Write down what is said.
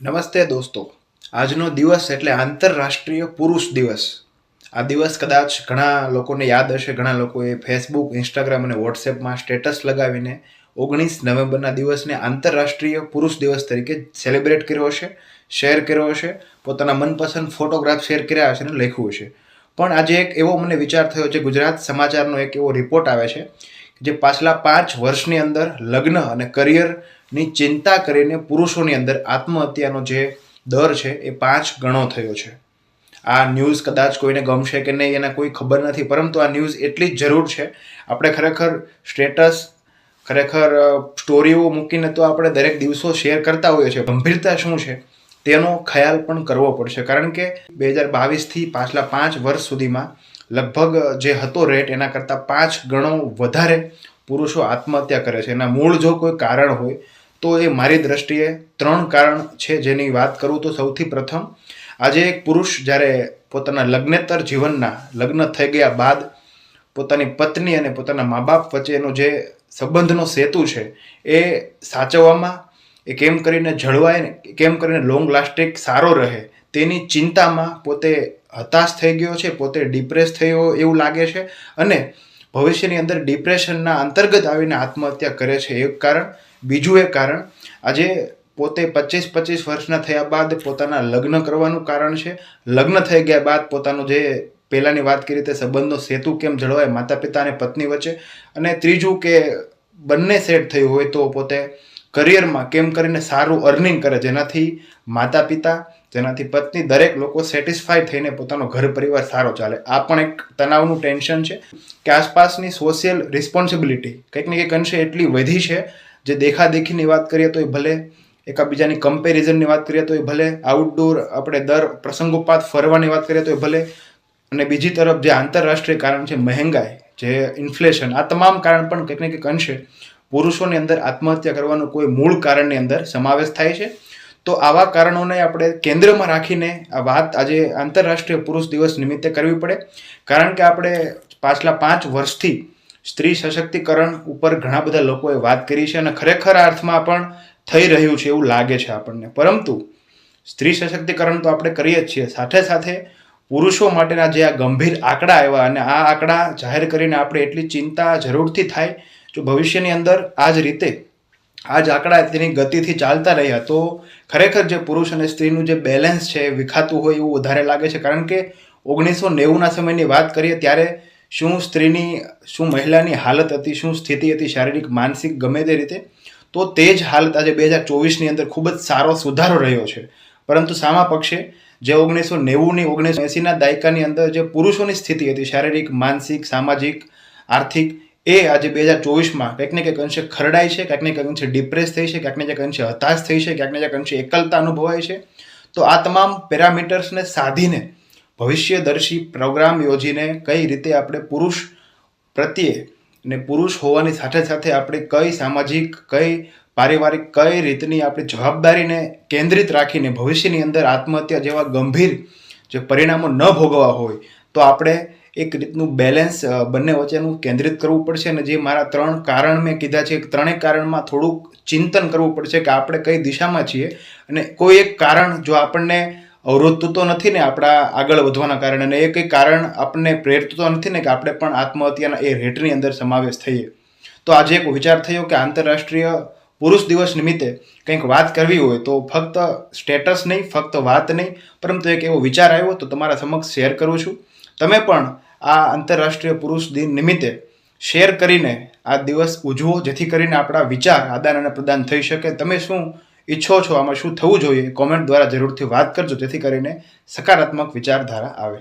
નમસ્તે દોસ્તો. આજનો દિવસ એટલે આંતરરાષ્ટ્રીય પુરુષ દિવસ. આ દિવસ કદાચ ઘણા લોકોને યાદ હશે, ઘણા લોકોએ ફેસબુક ઇન્સ્ટાગ્રામ અને વોટ્સએપમાં સ્ટેટસ લગાવીને ઓગણીસ નવેમ્બરના દિવસને આંતરરાષ્ટ્રીય પુરુષ દિવસ તરીકે સેલિબ્રેટ કર્યો હશે શેર કર્યો હશે, પોતાના મનપસંદ ફોટોગ્રાફ શેર કર્યા હશે અને લખ્યું હશે. પણ આજે એક એવો મને વિચાર થયો છે, ગુજરાત સમાચારનો એક એવો રિપોર્ટ આવે છે જે પાછલા પાંચ વર્ષની અંદર લગ્ન અને કરિયરની ચિંતા કરીને પુરુષોની અંદર આત્મહત્યાનો જે દર છે એ પાંચ ગણો થયો છે. આ ન્યૂઝ કદાચ કોઈને ગમશે કે નહીં એને કોઈ ખબર નથી, પરંતુ આ ન્યૂઝ એટલી જ જરૂર છે. આપણે ખરેખર સ્ટેટસ ખરેખર સ્ટોરીઓ મૂકીને તો આપણે દરેક દિવસો શેર કરતા હોઈએ છીએ. ગંભીરતા શું છે? તેનો ખ્યાલ પણ કરવો પડશે. કારણ કે બે હજાર બાવીસથી પાછલા પાંચ વર્ષ સુધીમાં લગભગ જે હતો રેટ એના કરતાં પાંચ ગણો વધારે પુરુષો આત્મહત્યા કરે છે. એના મૂળ જો કોઈ કારણ હોય, તો એ મારી દ્રષ્ટિએ ત્રણ કારણ છે જેની વાત કરું તો સૌથી પ્રથમ, આજે એક પુરુષ જ્યારે પોતાના લગ્નેતર જીવનના લગ્ન થઈ ગયા બાદ પોતાની પત્ની અને પોતાના મા બાપ વચ્ચેનો જે સંબંધનો સેતુ છે, એ સાચવવામાં, એ કેમ કરીને જળવાય કેમ કરીને લોંગ લાસ્ટિક સારો રહે તેની ચિંતામાં પોતે હતાશ થઈ ગયો છે, પોતે ડિપ્રેસ થયો એવું લાગે છે અને ભવિષ્યની અંદર ડિપ્રેશનના અંતર્ગત આવીને આત્મહત્યા કરે છે, એક કારણ. બીજું એક કારણ, આજે પોતે પચીસ પચીસ વર્ષના થયા બાદ પોતાના લગ્ન કરવાનું કારણ છે. લગ્ન થઈ ગયા બાદ પોતાનું જે પહેલાંની વાત કરી તે સંબંધનો સેતુ કેમ જળવાય માતા પિતા અને પત્ની વચ્ચે. અને ત્રીજું કે બંને સેટ થયું હોય તો પોતે કરિયરમાં કેમ કરીને સારું અર્નિંગ કરે, જેનાથી માતા પિતા જેનાથી પત્ની, દરેક લોકો સેટિસ્ફાઈ થઈને પોતાનો ઘર પરિવાર સારો ચાલે. આ પણ એક તણાવનું ટેન્શન છે કે આસપાસની સોશિયલ રિસ્પોન્સિબિલિટી કંઈક ને કંઈક અંશે એટલી વધી છે જે દેખાદેખીની વાત કરીએ તો એ ભલે, એકાબીજાની કમ્પેરિઝનની વાત કરીએ તો એ ભલે આઉટડોર આપણે દર પ્રસંગોપાત ફરવાની વાત કરીએ તો એ ભલે, અને બીજી તરફ જે આંતરરાષ્ટ્રીય કારણ છે મહેંગાઈ, જે ઇન્ફ્લેશન આ તમામ કારણ પણ કંઈક ને કંઈક અંશે પુરુષોની અંદર આત્મહત્યા કરવાનું કોઈ મૂળ કારણની અંદર સમાવેશ થાય છે. તો આવા કારણોને આપણે કેન્દ્રમાં રાખીને આ વાત આજે આંતરરાષ્ટ્રીય પુરુષ દિવસ નિમિત્તે કરવી પડે. કારણ કે આપણે પાછલા પાંચ વર્ષથી સ્ત્રી સશક્તિકરણ ઉપર ઘણા બધા લોકોએ વાત કરી છે અને ખરેખર અર્થમાં પણ થઈ રહ્યું છે એવું લાગે છે આપણને. પરંતુ સ્ત્રી સશક્તિકરણ તો આપણે કરીએ જ છીએ. સાથે સાથે પુરુષો માટેના જે આ ગંભીર આંકડા આવ્યા અને આ આંકડા જાહેર કરીને આપણે એટલી ચિંતા જરૂરથી થાય જો ભવિષ્યની અંદર આ જ રીતે આ જ આંકડા તેની ગતિથી ચાલતા રહ્યા, તો ખરેખર જે પુરુષ અને સ્ત્રીનું જે બેલેન્સ છે, વિખાતું હોય એવું વધારે લાગે છે. કારણ કે ઓગણીસો નેવુંના સમયની વાત કરીએ ત્યારે શું સ્ત્રીની, શું મહિલાની હાલત હતી, શું સ્થિતિ હતી, શારીરિક, માનસિક, ગમે તે રીતે, તો તે જ હાલત આજે બે હજાર ચોવીસની અંદર ખૂબ જ સારો સુધારો રહ્યો છે. પરંતુ સામા પક્ષે જે ઓગણીસો નેવુંની, ઓગણીસો એંસીના દાયકાની અંદર જે પુરુષોની સ્થિતિ હતી, શારીરિક, માનસિક, સામાજિક, આર્થિક એ આજે બે હજાર ચોવીસમાં કંઈક ને કંઈક અંશે ખરડાય છે, ક્યાંક ને ક્યાંક અંશે ડિપ્રેસ થઈ છે, ક્યાંક ને ક્યાંક અંશે હતાશ થઈ છે, ક્યાંક ને ક્યાંક અંશે એકલતા અનુભવાય છે. તો આ તમામ પેરામીટર્સને સાધીને ભવિષ્યદર્શી પ્રોગ્રામ યોજીને કઈ રીતે આપણે પુરુષ પ્રત્યે ને પુરુષ હોવાની સાથે સાથે આપણે કઈ સામાજિક, કઈ પારિવારિક, કઈ રીતની આપણી જવાબદારીને કેન્દ્રિત રાખીને ભવિષ્યની અંદર આત્મહત્યા જેવા ગંભીર જે પરિણામો ન ભોગવવા હોય, તો આપણે એક રીતનું બેલેન્સ બંને વચ્ચેનું કેન્દ્રિત કરવું પડશે અને જે મારા ત્રણ કારણ મેં કીધા છે ત્રણેય કારણમાં થોડુંક ચિંતન કરવું પડશે કે આપણે કઈ દિશામાં છીએ અને કોઈ એક કારણ જો આપણને અવરોધતું તો નથી ને આપણા આગળ વધવાના કારણે અને એ કંઈ કારણ આપણને પ્રેરતું તો નથી ને કે આપણે પણ આત્મહત્યાના એ રેટની અંદર સમાવેશ થઈએ. તો આજે એક વિચાર થયો કે આંતરરાષ્ટ્રીય પુરુષ દિવસ નિમિત્તે કંઈક વાત કરવી હોય તો ફક્ત સ્ટેટસ નહીં, ફક્ત વાત નહીં, પરંતુ એક એવો વિચાર આવ્યો તો તમારા સમક્ષ શેર કરું છું. તમે પણ આ આંતરરાષ્ટ્રીય પુરુષ દિન નિમિત્તે શેર કરીને આ દિવસ ઉજવો, જેથી કરીને આપણા વિચાર આદાન અને પ્રદાન થઈ શકે. તમે શું ઈચ્છો છો? આમાં શું થવું જોઈએ? કોમેન્ટ દ્વારા જરૂરથી વાત કરજો, જેથી કરીને સકારાત્મક વિચારધારા આવે.